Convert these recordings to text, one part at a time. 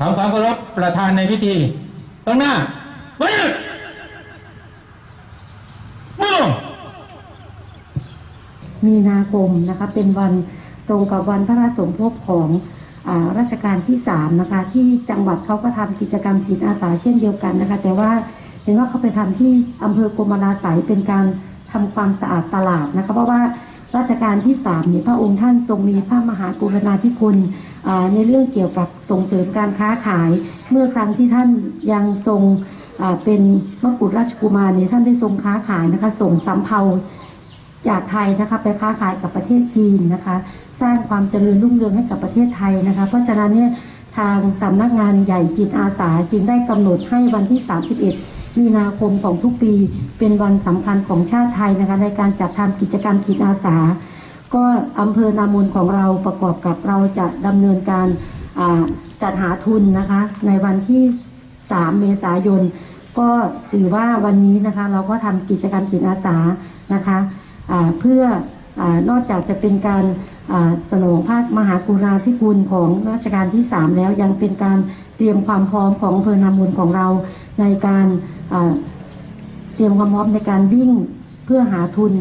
ทำความเคารพประธานในพิธีตรงหน้าไว้หยุดมือลงมีนาคมนะคะเป็นวันตรงกับวันพระราชสมภพของอรัชกาลที่3นะคะที่จังหวัดเขาก็ทำกิจกรรมจิตอาสาเช่นเดียวกันนะคะ แต่ว่าเห็นว่าเขาไปทำที่อำเภอกรมราศัยเป็นการทำความสะอาดตลาดนะคะเพราะว่า รัชกาลที่3เนี่ยพระองค์ท่านทรงมีพระมหากรุณาธิคุณในเรื่องเกี่ยวกับส่งเสริมการค้าขาย เมื่อครั้งที่ท่านยังทรงเป็นมกุฎราชกุมารเนี่ยท่านได้ทรงค้าขายนะคะส่งสำเภาจากไทยนะคะไปค้าขายกับประเทศจีนนะคะ สร้างความเจริญรุ่งเรืองให้กับประเทศไทยนะคะ เพราะฉะนั้นเนี่ยทางสำนักงานใหญ่จิตอาสาจึงได้กำหนดให้วันที่ 31 มีนาคมของทุกปีเป็นวันสำคัญของชาติไทยนะคะในการจัดทำกิจกรรมจิตอาสา ก็อำเภอนามนของเราประกอบกับเราจะดำเนินการจัดหาทุนนะคะในวันที่ 3 เมษายน ก็ถือว่าวันนี้นะคะเราก็ทำกิจกรรมจิตอาสานะคะอ่าเพื่ออนอกจากจะเป็นการสนองพระมหากรุณาธิคุณของรัชกาลที่ 3 แล้วยังเป็นการเตรียมความพร้อมของอำเภอนามนของเรา ในการเตรียมความพร้อมในการวิ่งเพื่อหาทุน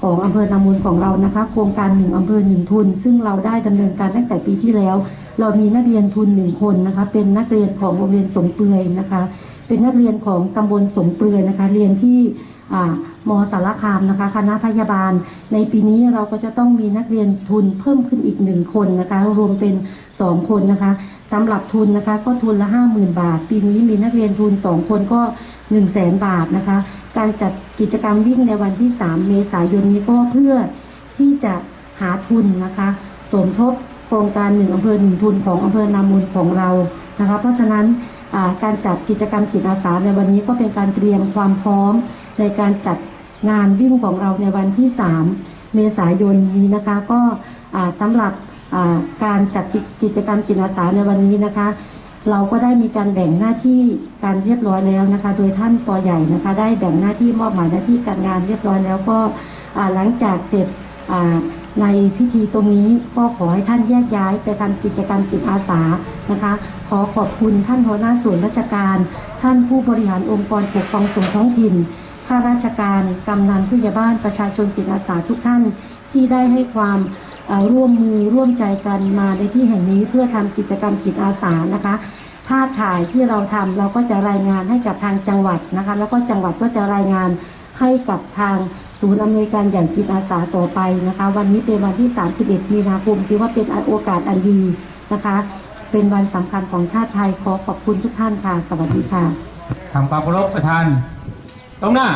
ของอำเภอนามูลของเรานะคะ โครงการหนึ่งอำเภอหนึ่งทุน ซึ่งเราได้ดำเนินการตั้งแต่ปีที่แล้ว เรามีนักเรียนทุนหนึ่งคนนะคะ เป็นนักเรียนของโรงเรียนสมเปลือยนะคะ เป็นนักเรียนของตำบลสมเปลือยนะคะ เรียนที่ มสารคามนะคะ คณะพยาบาล ในปีนี้เราก็จะต้องมีนักเรียนทุนเพิ่มขึ้นอีกหนึ่งคนนะคะ รวมเป็นสองคนนะคะสำหรับทุนนะคะ ก็ทุนละห้าหมื่นบาท ปีนี้มีนักเรียนทุนสองคนก็ 1 0 0 0 0แสนบาทนะคะ การจัดกิจกรรมวิ่งในวันที่ 3 เมษายนนี้ก็เพื่อที่จะหาทุนนะคะ สมทบโครงการหนึ่งอำเภอหนึ่งทุนของอำเภอนามูลของเรานะคะ เพราะฉะนั้นการจัดกิจกรรมจิตอาสาในวันนี้ก็เป็นการเตรียมความพร้อม ในการจัดงานวิ่งของเราในวันที่ 3 เมษายนนี้นะคะ ก็อ่าสำหรับการจัดกิจกรรมจิตอาสาในวันนี้นะคะ เราก็ได้มีการแบ่งหน้าที่การเรียบร้อยแล้วนะคะ โดยท่านปอใหญ่นะคะ ได้แบ่งหน้าที่มอบหมายหน้าที่การงานเรียบร้อยแล้วก็หลังจากเสร็จในพิธีตรงนี้ก็ขอให้ท่านแยกย้ายไปทำกิจกรรมจิตอาสานะคะ ขอขอบคุณท่านหัวหน้าส่วนราชการ ท่านผู้บริหารองค์กรปกครองส่งท้องถิ่น ข้าราชการกำนันผู้ใหญ่บ้านประชาชนจิตอาสาทุกท่านที่ได้ให้ความร่วมมือร่วมใจกันมาในที่แห่งนี้เพื่อทำกิจกรรมจิตอาสานะคะภาพถ่ายที่เราทำเราก็จะรายงานให้กับทางจังหวัดนะคะ แล้วก็จังหวัดก็จะรายงานให้กับทางศูนย์อำนวยการใหญ่จิตอาสาต่อไปนะคะ วันนี้เป็นวันที่ 31 มีนาคมถือว่าเป็นโอกาสอันดีนะคะ เป็นวันสำคัญของชาติไทยขอขอบคุณทุกท่านค่ะ สวัสดีค่ะทำความเคารพประธาน ตรงหน้า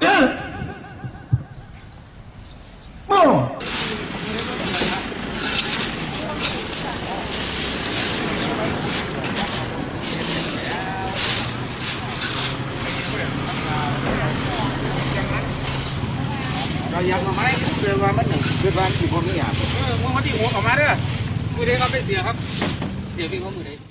เดินมือลงเราอยากมาไหมเสือว่ามันหนึ่งเสือว่ากี่คนไม่อยากเออมึงมาที่หัวออกมาเด้อมือเด้ครับเป็นเสียครับ เสียพี่เขามือเด้